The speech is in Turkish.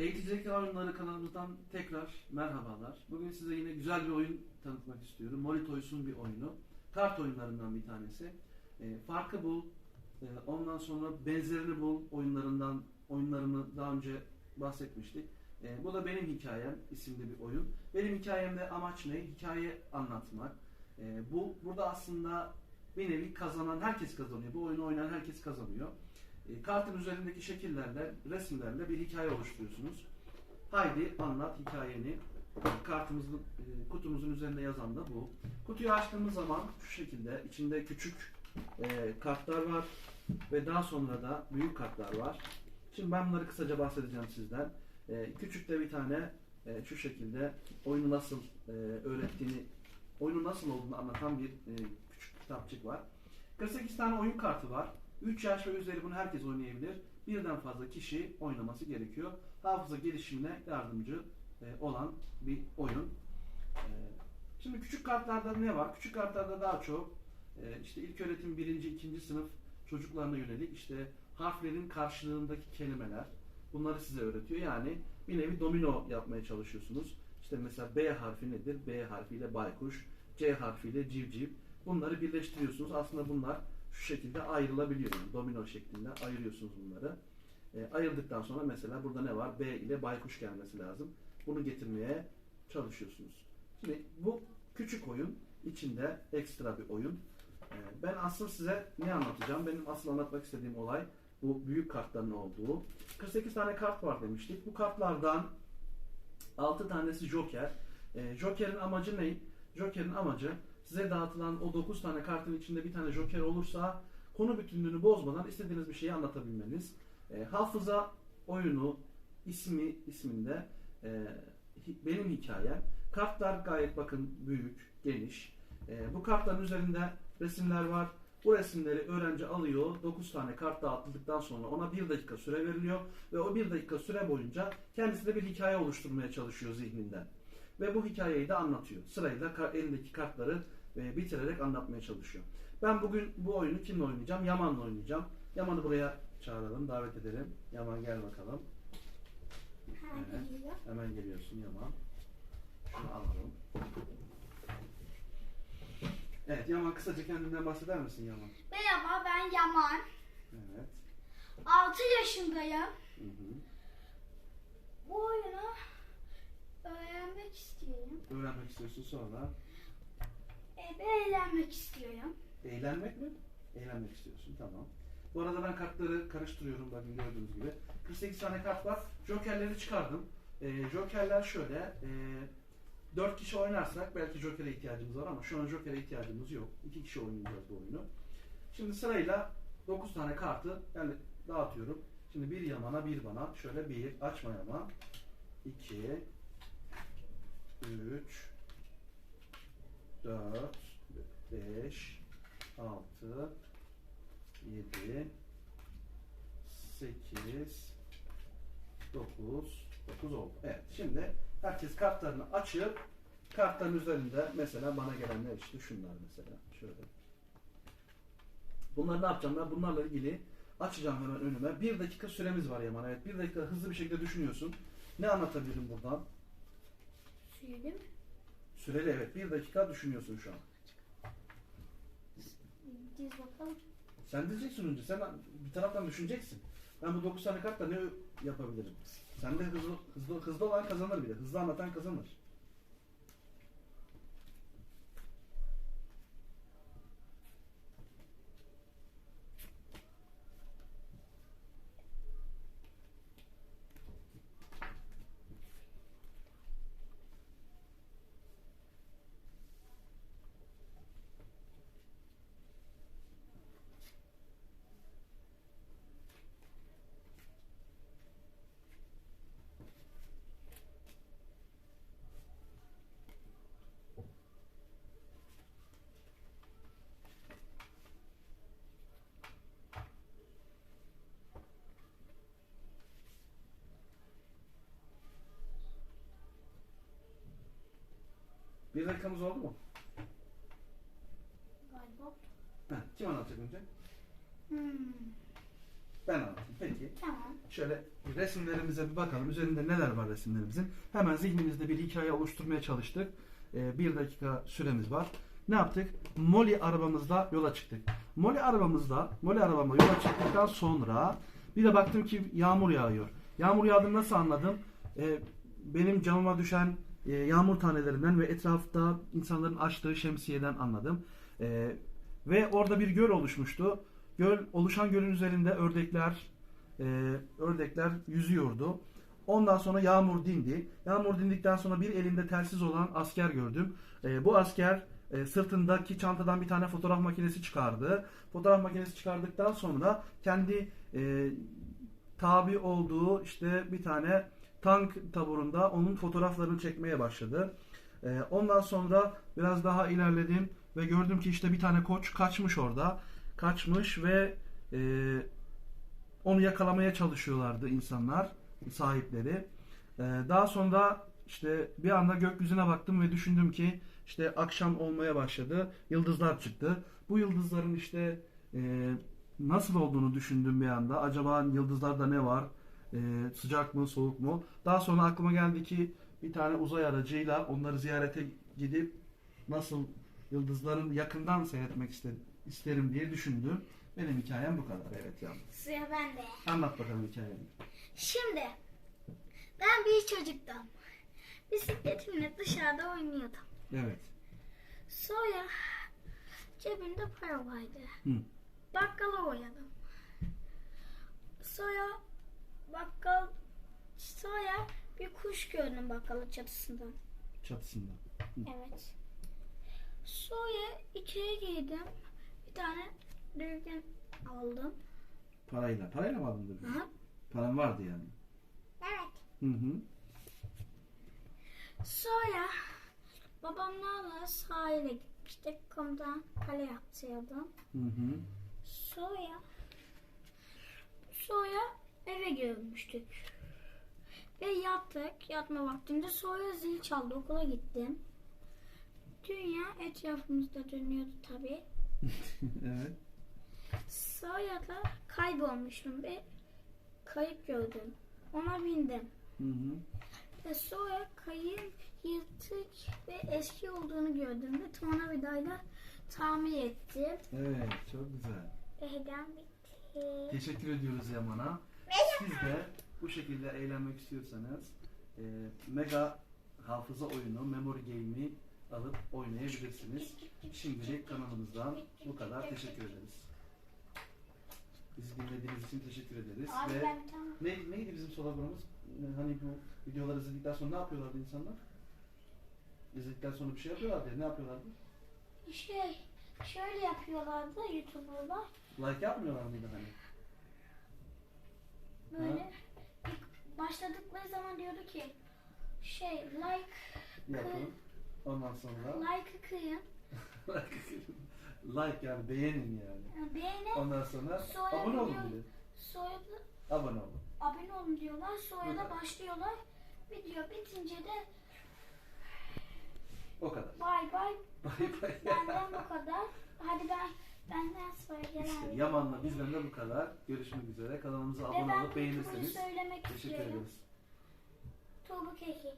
Eğiticilik Oyunları kanalımızdan tekrar merhabalar. Bugün size yine güzel bir oyun tanıtmak istiyorum. Molitoys'un bir oyunu. Kart oyunlarından bir tanesi. E, farkı bul, e, ondan sonra benzerini bul oyunlarından oyunlarını daha önce bahsetmiştik. E, bu da Benim Hikayem isimli bir oyun. Benim hikayemde amaç ne? Hikaye anlatmak. E, bu burada aslında bir nevi kazanan herkes kazanıyor. Bu oyunu oynayan herkes kazanıyor. E, kartın üzerindeki şekillerle, resimlerle bir hikaye oluşturuyorsunuz. Haydi anlat hikayeni. Kartımızın, e, kutumuzun üzerinde yazan da bu. Kutuyu açtığımız zaman şu şekilde içinde küçük e, kartlar var ve daha sonra da büyük kartlar var. Şimdi ben bunları kısaca bahsedeceğim sizden. E, küçük de bir tane e, şu şekilde oyunu nasıl e, öğrettiğini, oyunun nasıl olduğunu anlatan bir e, küçük kitapçık var. 48 tane oyun kartı var. 3 yaş ve üzeri bunu herkes oynayabilir. Birden fazla kişi oynaması gerekiyor. Hafıza gelişimine yardımcı e, olan bir oyun. E, Şimdi küçük kartlarda ne var? Küçük kartlarda daha çok e, işte ilk öğretim birinci, ikinci sınıf çocuklarına yönelik işte harflerin karşılığındaki kelimeler bunları size öğretiyor. Yani bir nevi domino yapmaya çalışıyorsunuz. İşte mesela B harfi nedir? B harfiyle baykuş, C harfiyle civciv. Bunları birleştiriyorsunuz. Aslında bunlar şu şekilde ayrılabiliyor. Yani domino şeklinde ayırıyorsunuz bunları. E, ayırdıktan sonra mesela burada ne var? B ile baykuş gelmesi lazım. Bunu getirmeye çalışıyorsunuz. Şimdi bu küçük oyun içinde ekstra bir oyun. E, ben asıl size ne anlatacağım? Benim asıl anlatmak istediğim olay bu büyük kartların olduğu. 48 tane kart var demiştik. Bu kartlardan 6 tanesi Joker. E, Joker'in amacı ne? Joker'in amacı size dağıtılan o 9 tane kartın içinde bir tane Joker olursa konu bütünlüğünü bozmadan istediğiniz bir şeyi anlatabilmeniz. E, hafıza oyunu ismi isminde e, benim hikayem. Kartlar gayet bakın büyük, geniş. E, bu kartların üzerinde resimler var. Bu resimleri öğrenci alıyor. 9 tane kart dağıtıldıktan sonra ona 1 dakika süre veriliyor. Ve o 1 dakika süre boyunca kendisi de bir hikaye oluşturmaya çalışıyor zihninden. Ve bu hikayeyi de anlatıyor. Sırayla elindeki kartları e, bitirerek anlatmaya çalışıyor. Ben bugün bu oyunu kimle oynayacağım? Yaman'la oynayacağım. Yaman'ı buraya çağıralım, davet edelim. Yaman gel bakalım. Evet. Hemen geliyorsun Yaman. Şunu alalım. Evet Yaman kısaca kendinden bahseder misin Yaman? Merhaba ben Yaman. Evet. 6 yaşındayım. Hı hı. Bu oyunu öğrenmek istiyorum. Öğrenmek istiyorsun sonra. E, ben eğlenmek istiyorum. Eğlenmek mi? Eğlenmek istiyorsun tamam. Bu arada ben kartları karıştırıyorum bakın gördüğünüz gibi. 48 tane kart var. Jokerleri çıkardım. Ee, jokerler şöyle. E, 4 kişi oynarsak belki Joker'e ihtiyacımız var ama şu an Joker'e ihtiyacımız yok. 2 kişi oynayacağız bu oyunu. Şimdi sırayla 9 tane kartı yani dağıtıyorum. Şimdi bir Yaman'a bir bana. Şöyle bir açma Yaman. 2 3 4 5 6 7 8 9 9 oldu. Evet. Şimdi herkes kartlarını açıp kartların üzerinde mesela bana gelenler işte şunlar mesela. Şöyle. Bunları ne yapacağım ben? Bunlarla ilgili açacağım hemen önüme. Bir dakika süremiz var Yaman. Evet. Bir dakika hızlı bir şekilde düşünüyorsun. Ne anlatabilirim buradan? Süreli mi? Süreli evet. Bir dakika düşünüyorsun şu an. Diz bakalım. Sen diyeceksin önce. Sen bir taraftan düşüneceksin. Ben bu 9 tane kartla ne yapabilirim? Sen de hızlı, hızlı, hızlı olan kazanır bir de. Hızlı anlatan kazanır. Bir dakikamız oldu mu? Galiba. Heh, kim anlatacak önce? Hmm. Ben anlatayım. Peki. Tamam. Şöyle resimlerimize bir bakalım. Üzerinde neler var resimlerimizin. Hemen zihnimizde bir hikaye oluşturmaya çalıştık. Ee, bir dakika süremiz var. Ne yaptık? Molly arabamızla yola çıktık. Molly arabamızla, Molly arabamla yola çıktıktan sonra bir de baktım ki yağmur yağıyor. Yağmur yağdığını nasıl anladım? Ee, benim camıma düşen e, yağmur tanelerinden ve etrafta insanların açtığı şemsiyeden anladım. Ee, ve orada bir göl oluşmuştu. Göl oluşan gölün üzerinde ördekler, e, ördekler yüzüyordu. Ondan sonra yağmur dindi. Yağmur dindikten sonra bir elinde telsiz olan asker gördüm. E, bu asker e, sırtındaki çantadan bir tane fotoğraf makinesi çıkardı. Fotoğraf makinesi çıkardıktan sonra kendi e, tabi olduğu işte bir tane tank taburunda onun fotoğraflarını çekmeye başladı. E, ondan sonra biraz daha ilerledim ve gördüm ki işte bir tane koç kaçmış orada. Kaçmış ve e, onu yakalamaya çalışıyorlardı insanlar, sahipleri. Ee, daha sonra işte bir anda gökyüzüne baktım ve düşündüm ki işte akşam olmaya başladı. Yıldızlar çıktı. Bu yıldızların işte e, nasıl olduğunu düşündüm bir anda. Acaba yıldızlarda ne var? E, sıcak mı, soğuk mu? Daha sonra aklıma geldi ki bir tane uzay aracıyla onları ziyarete gidip nasıl yıldızların yakından seyretmek iste- isterim diye düşündüm. Benim hikayem bu kadar. Evet yavrum. Sıra bende. Anlat bakalım hikayeni. Şimdi ben bir çocuktum. Bisikletimle dışarıda oynuyordum. Evet. Sonra cebimde para vardı. Hı. Bakkala uğradım. Sonra bakkal sonra bir kuş gördüm bakkalın çatısından. Çatısında. Evet. Sonra içeri girdim. Bir tane dürgen aldım. Parayla. Parayla mı aldın dedi? Aha. Paran vardı yani. Evet. Hı hı. Sonra babamlarla sahile gitmiştik. Komutan kale yaptırdım. Hı hı. Sonra görmüştük. Ve yattık. Yatma vaktinde sonra zil çaldı. Okula gittim. Dünya etrafımızda dönüyordu tabii. evet. Sonra da kaybolmuştum ve kayıp gördüm. Ona bindim. Hı hı. Ve sonra kayın yırtık ve eski olduğunu gördüm ve tornavidayla tamir ettim. Evet. Çok güzel. Ve hediyem bitti. Teşekkür ediyoruz Yaman'a. Siz de bu şekilde eğlenmek istiyorsanız e, Mega hafıza oyunu Memory Game'i alıp oynayabilirsiniz. Şimdilik kanalımızdan bu kadar. Teşekkür ederiz. Bizi dinlediğiniz için teşekkür ederiz. Abi Ve ben tamam. ne, neydi bizim sloganımız? E, Hani bu videoları izledikten sonra ne yapıyorlardı insanlar? İzledikten sonra bir şey yapıyorlardı ya. Ne yapıyorlardı? Şey, şöyle yapıyorlardı YouTuber'lar. Like yapmıyorlar mıydı hani? Böyle ilk başladıkları zaman diyordu ki şey like Yapın. Ondan sonra like kıyın. like yani beğenin yani. Yani beğenin. Ondan sonra Sonra abone olun diyor-. Sonra Abone olun. abone olun diyorlar. Sonra da başlıyorlar. Video bitince de O kadar. bay bay Bay bay. benden bu kadar. Hadi ben benden sonra gelen İşte Yaman'la bizden de bu kadar. Görüşmek üzere. Kanalımıza abone olup beğenirseniz söylemek teşekkür istiyorum. ederiz. Tuğbu Keki.